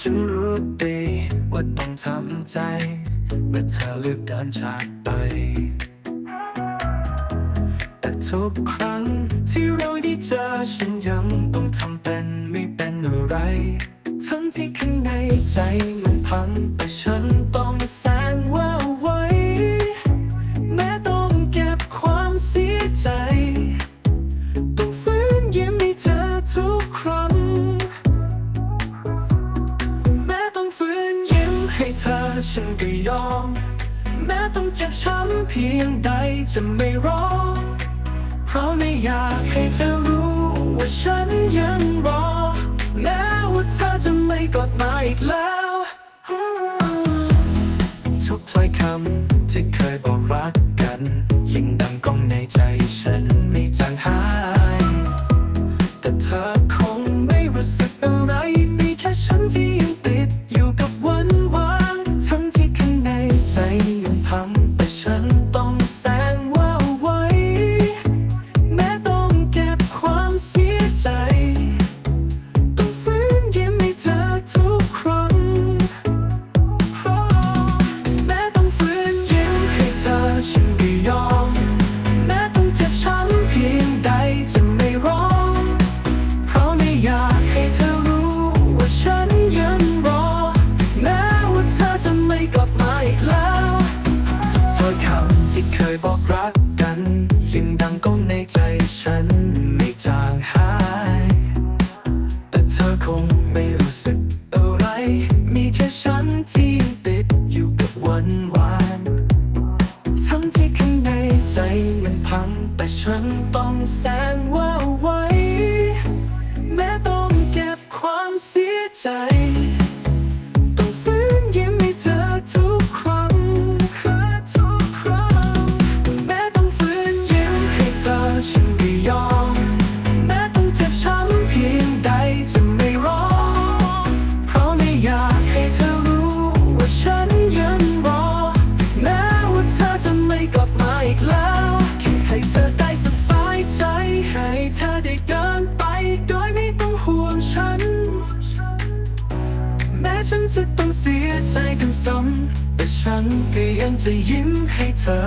ฉันรู้ดีว่าต้องทำใจ เมื่อเธอเลือกเดินจากไป แต่ทุกครั้งที่เราได้เจอฉันยังต้องทำเป็นไม่เป็นอะไร ทั้งที่ข้างในใจมันพังแต่ฉันต้องแสงว่า ฉันก็ยอม แม้ต้องเจ็บช้ำเพียงใดจะไม่ร้อง เพราะไม่อยากให้เธอรู้ว่าฉันยังรอ แม้ว่าเธอจะไม่กลับมาอีกแล้ว ทุกถ้อยคำที่เคยบอกรัก บอกรักกันยังดังก้องในใจฉันไม่จางหาย แต่เธอคงไม่รู้สึกอะไร มีแค่ฉันที่ติดอยู่กับวันวานทั้งที่ข้างในใจมันพัง แต่ฉันต้องแสงว่าไว้ แม้ต้องเก็บความเสียใจ จะต้องเสียใจซ้ำๆแต่ฉันก็ยังจะยิ้มให้เธอ